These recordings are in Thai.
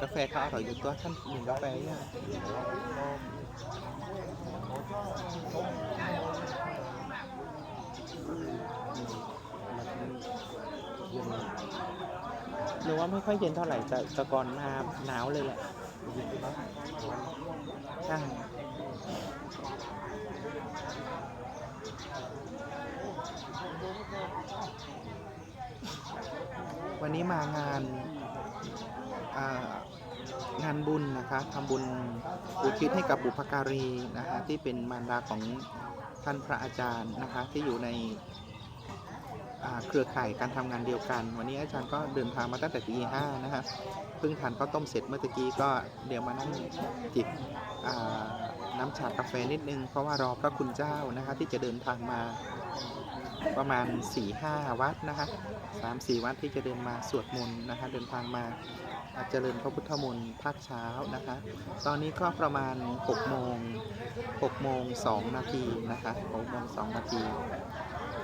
cà phê khó rồi chúng tôi thanh nhìn cà phê á หนึ่งกาแฟเนี่ยหรือว่าไม่ค่อยเย็นเท่าไหร่แต่แต่ก่อนมาหนาวเลยแหละใช่วันนี้มางานางานบุญนะคะทำบุญอุทิศให้กับบุพการีนะคะที่เป็นมารดาของท่านพระอาจารย์นะคะที่อยู่ใน เครือข่ายการทำงานเดียวกัน วันนี้อาจารย์ก็เดินทางมาตั้งแต่ตีห้านะคะเพิ่งทานข้าวต้มเสร็จเมื่อตะกี้ก็เดี๋ยวมานั่งจิบน้ำชากาแฟนิดนึง เพราะว่ารอพระคุณเจ้านะคะที่จะเดินทางมาประมาณ4-5วัดนะคะสามสี่วัดที่จะเดินมาสวดมนต์นะคะเดินทางมาเจริญพระพุทธมนต์ภาคเช้านะคะ ตอนนี้ก็ประมาณ6โมง6โมง2นาทีนะคะ6โมง2นาที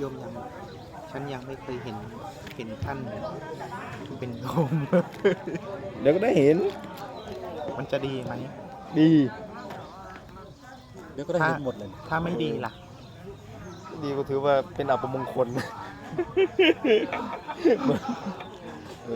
โยมยังฉันยังไม่เคยเห็นเห็นท่านเป็นโยม เดี๋ยวก็ได้เห็น มันจะดีไหม ดี เดี๋ยวก็ได้เห็นหมดเลย ถ้าไม่ดีล่ะ ดีก็ถือว่าเป็นอัปมงคล